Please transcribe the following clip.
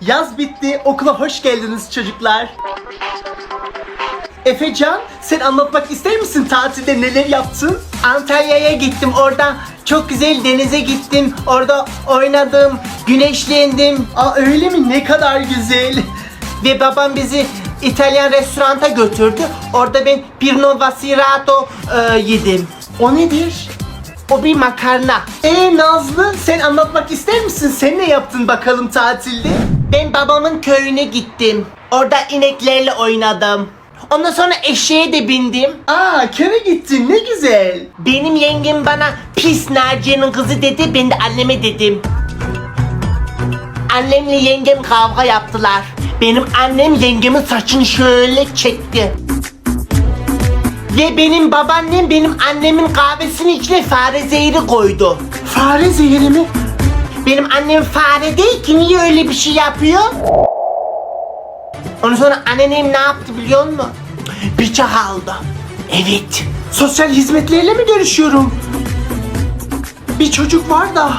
Yaz bitti, okula hoş geldiniz çocuklar. Efecan, sen anlatmak ister misin tatilde neler yaptın? Antalya'ya gittim, orada çok güzel denize gittim, orada oynadım, güneşlendim. Aa öyle mi? Ne kadar güzel. Ve babam bizi İtalyan restoranta götürdü. Orada ben Pirno Vasirato e, yedim. O nedir? O bir makarna. Ee Nazlı sen anlatmak ister misin? Sen ne yaptın bakalım tatilde? Ben babamın köyüne gittim. Orada ineklerle oynadım. Ondan sonra eşeğe de bindim. Aa köye gittin ne güzel. Benim yengem bana pis Naciye'nin kızı dedi ben de anneme dedim. Annemle yengem kavga yaptılar. Benim annem yengemin saçını şöyle çekti. Ve benim babaannem benim annemin kahvesinin içine fare zehri koydu. Fare zehri mi? Benim annem fare değil ki niye öyle bir şey yapıyor? Ondan sonra anneannem ne yaptı biliyor musun? Bıçak aldı. Evet. Sosyal hizmetlerle mi görüşüyorum? Bir çocuk var da